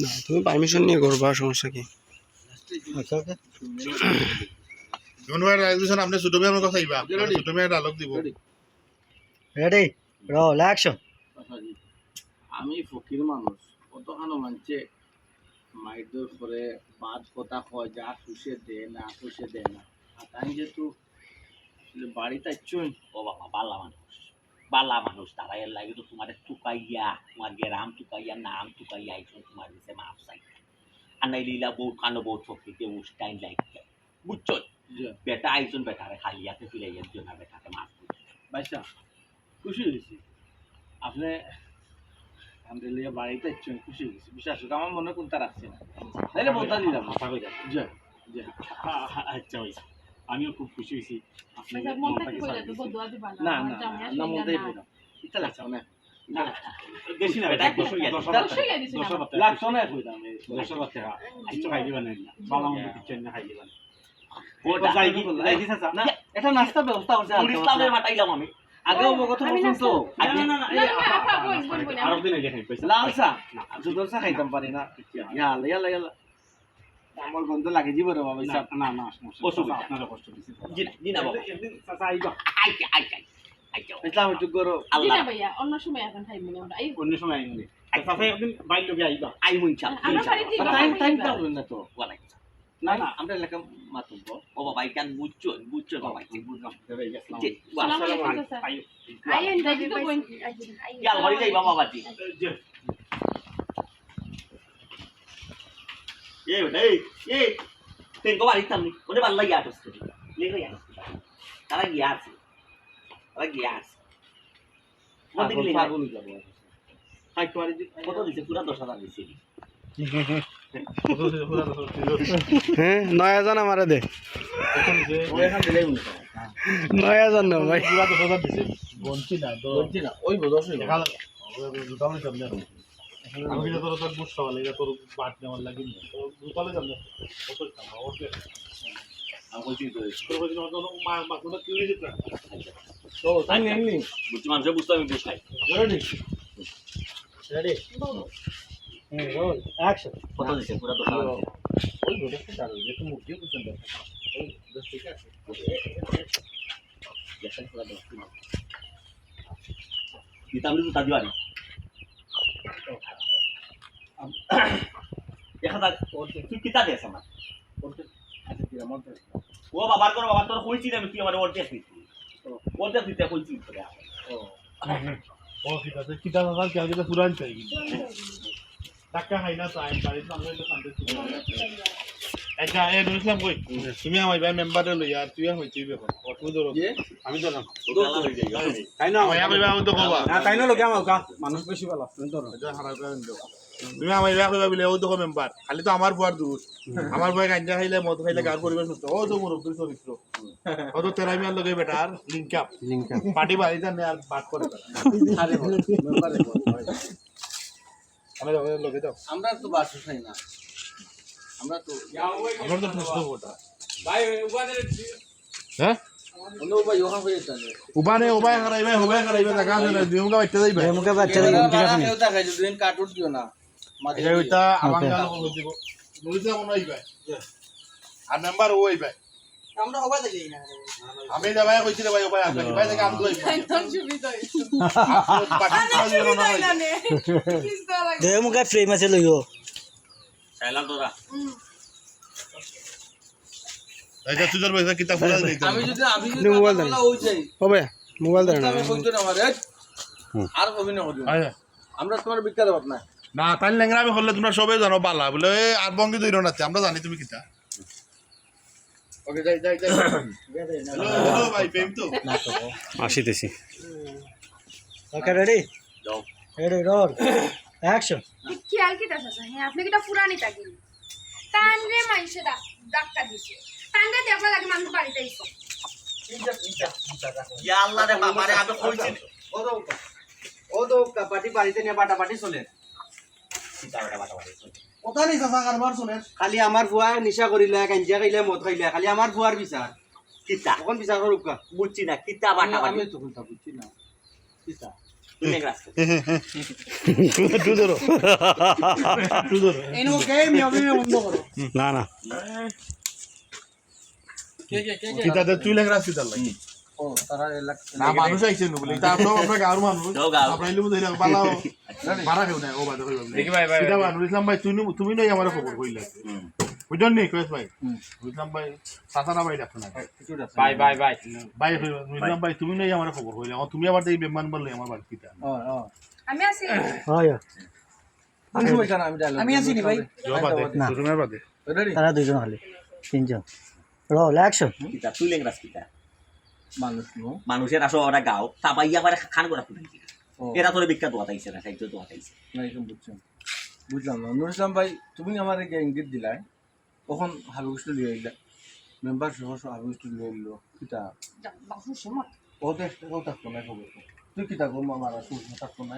না তুমি পারমিশন নিয়ে করবা সমস্যা কি? জন ভাই আপনি ছোট ভাইয়ের কথা আইবা ছোট ভাইয়ের আলোক দিব। রেডি। রোল অ্যাকশন আমি ফকির মানুষ কতখানো মানছে? মাইদর করে বাদ কথা কয় যা খুশে দে না খুশে দে না। আর তাই যেহেতু বাড়িতে চুই ও বাবা বালা মানুষ। বালা মানুষ তারা এর লাগে তো তোমার টুকাইয়া তোমার গেরাম টুকাইয়া নাম টুকাইয়া আইসন তোমার দিছে মাফ চাই। আর নাই লীলা বউ কানো বউ ঠকিতে উস্টাইন লাইতে বুঝছ? বেটা আইসন বেটারে খালিয়াতে ফিরে একজন না বেটাকে মাফ বাচ্চা খুশি হয়েছি। আপনি আমাদের লিয়ে বাড়িতে চুই খুশি হয়েছি। বিশ্বাস হোক আমার মনে কোনটা রাখছে না তাইলে বলতা দিলাম। আচ্ছা হইছে আমিও খুব খুশি হয়েছি আচ্ছা, মন দিবা না না। বললাম ইচ্ছা লাগছে অনেক না বেশি না ইয়া। লাগছে অনেক কইলাম এই দেড়শো বার খাই দিবেন না বালা মন্দ কিচ্ছু না খাই চাচা? না এটা নাস্তা ব্যবস্থা করছে ইসলামের মাতাইলাম আমি তো দিন আগে লাল চা চা খাইতাম পারি না ইয়ালা ইয়ালা ইয়ালা আমার গন্ধ লাগে জীবন রে বাবা না না হইছে। আপনারা কষ্ট দিছি জি না বাবা। একদিন চাচা আইবা। আইতে আইতে আইতে ইসলাম একটু করো। আল্লাহ না ভাইয়া, অন্য সময় এখন খাইব না আমরা। এই, অন্য সময় আইনি চাচা একদিন বাইর লগে আইবা। আই মুন চাল টাইম টাইম। না তো। ওয়ালাইকুম না না। আমরা এলাকা মাতুব ও বাবা ইকান বুঝছ? বুঝছ বাবা বুঝলাম। জি সালাম। আলাইকুম, আইয়েন, দাদি তো বোন। ইয়াল হরি যাইবা বাবা জি। এ বেটা এই এই তেন কো বাড়ি তামনি ওরে বাল্লা গিয়া আটস করে। লেগে গিয়া তারা গিয়া আছে। তারা গিয়া আছে। মধ্যে গেলে পাগল যাব হাই তোয়ারি কত দিছে? পুরা দশ হাজার দিছে। হ্যাঁ নয় হাজার আমারে দে। নয় হাজার না ভাই। পুরা দশ হাজার দিছে। বঞ্চি না বলছি না ওই না আমি তোর তোর বুঝতে পারলে এটা তোর বাট নেওয়ার লাগে না। তো দুটালে যাবে। কত টাকা ওকে আমি কইছি তো তোর কাছে নতুন মা মা কোন কি হয়েছে তো তাই এমনি বুঝছি মানুষে বুঝতে আমি বুঝলাই রেডি রেডি রোল অ্যাকশন কত দিছে পুরা ওই আছে। দিতাম তো তা এক হাজার তুই কিতা দিয়েছ আমার? আচ্ছা তো ও বাবার করে বাবার তোর কইছি না আমি তুই আমার ওর দেখ দিতি ওর দেখ দিতে কইছি ও। ও কি তাতে কি টাকা কাল কি আগে পুরান চাই টাকা খাই না চাই বাড়ি তো শান্তি আচ্ছা এ নুরইসলাম কই? তুমি আমার ভাই মেম্বারে লই আর তুই হইছিস বেখন কত ধরো আমি তো না হয়ে তাই না? ভাই আমি তো কবা না তাই না লোকে আমার কা মানুষ বেশি ভালো তুমি তো তুমি আমার ভাই কইবা বলে ও তো মেম্বার খালি তো আমার বুয়ার দূর আমার ভাই গাঞ্জা খাইলে মদ খাইলে গার পরিবেশ নষ্ট। ও তো মুরব্বী চরিত্র ও তো তেরামি আর লগে বেটা আর লিংক আপ লিংক পার্টি বাড়ি জানে আর বাট করে আরে মেম্বারে আমি লগে দাও আমরা তো বাস খাই না। আমরা তো আমার তো প্রশ্ন ওটা। হ্যাঁ? ভাই ওখান হয়ে উবানে উবাই হারাইবে হুবাই হারাইবে জায়গা আছে না দিমুকা বাইতে যাইবে। মুখে বাচ্চা লাগে ঠিক আছে কেউ দেখাই দুদিন কার্টুন দিও না। মাঝে ওইটা আমার গাল করে দিব। নুরিসা মনে হইবে আর নাম্বার ও হইবে আমরা হবা দেখি না। আমি যাবাই কইছি রে ভাই উবাই আছে ভাই থেকে আমি লইব দে মুখে ফ্রেম আছে লইও। সাইলাম তোরা। এটা তুই পয়সা কিতা ফুলা দিতে আমি যদি আমি যদি মোবাইল দেন। মোবাইল দেন আমি কইতো না আমারে আর কবি না। করি আমরা তোমার বিখ্যাত না না তাই লেংরা আমি করলে তোমরা সবাই জানো বালা। বলে আর বঙ্গি দইরো না আমরা জানি তুমি কিতা। ওকে যাই যাই যাই। হ্যালো হ্যালো ভাই প্রেম তো। আসিতেছি। Okay ready ready roll action খেয়াল কি দাস আছে হ্যাঁ আপনি কিটা ফুরানি থাকি তান রে মাইসে ডাক্তার দিছে। তান রে দেখবা লাগে মানুষ বাড়িতে আইছে ইয়া আল্লাহ রে বাবারে আমি কইছি। ও তো ও তো পার্টি বাড়িতে নিয়ে বাটা বাটি চলে। কিতা খালি আমার বুয়া নিশা করিলে গাঞ্জা খাইলে মদ খাইলে খালি আমার বুয়ার বিচার কিতা? তখন বিচার করুক বুঝছি না কিতা বাটা আমি তো কথা বুঝছি না ধরো না না। তুই লেগে রাখছি তার লাগি মানুষ আইছে নো বলে? তা আপনার আপনার গাঁর মানুষ আপনার ইলু ধরে বালাও মারা কেউ নাই? ও বাদে কইবা দেখি ভাই ভাই মানুষ ইসলাম ভাই তুমি তুমি নই আমার খবর কইলা বুঝছেন নি কয়েস ভাই? ইসলাম ভাই সাতারা ভাই ডাকছ না বাই বাই বাই। ভাই ইসলাম ভাই তুমি নই আমার খবর কইলা তুমি আবার এই বেমান বললে আমার বাড়ি আমি আছি। হয় আমি আছি নি ভাই? তারা দুজন খালি তিনজন। অ্যাকশন তুই রাস্তা নো মানুষের আসো ওরা গাও। তাবাইয়া পারে খান করা খুঁজে এরা তোর বিখ্যাত দোয়াতাইছে না সাহিত্য তাইছে বুঝলাম না। নুর ইসলাম ভাই তুমি আমার এই ইঙ্গিত দিলাই। কখন কৃষ্ণ লিয়ে আইলা মেম্বার সহ সহ কৃষ্ণ লিয়ে এলো। কিতা? ও দেশ থাকতো না খবর তো। তুই কিতা করব? আমার আসুন থাকতো না।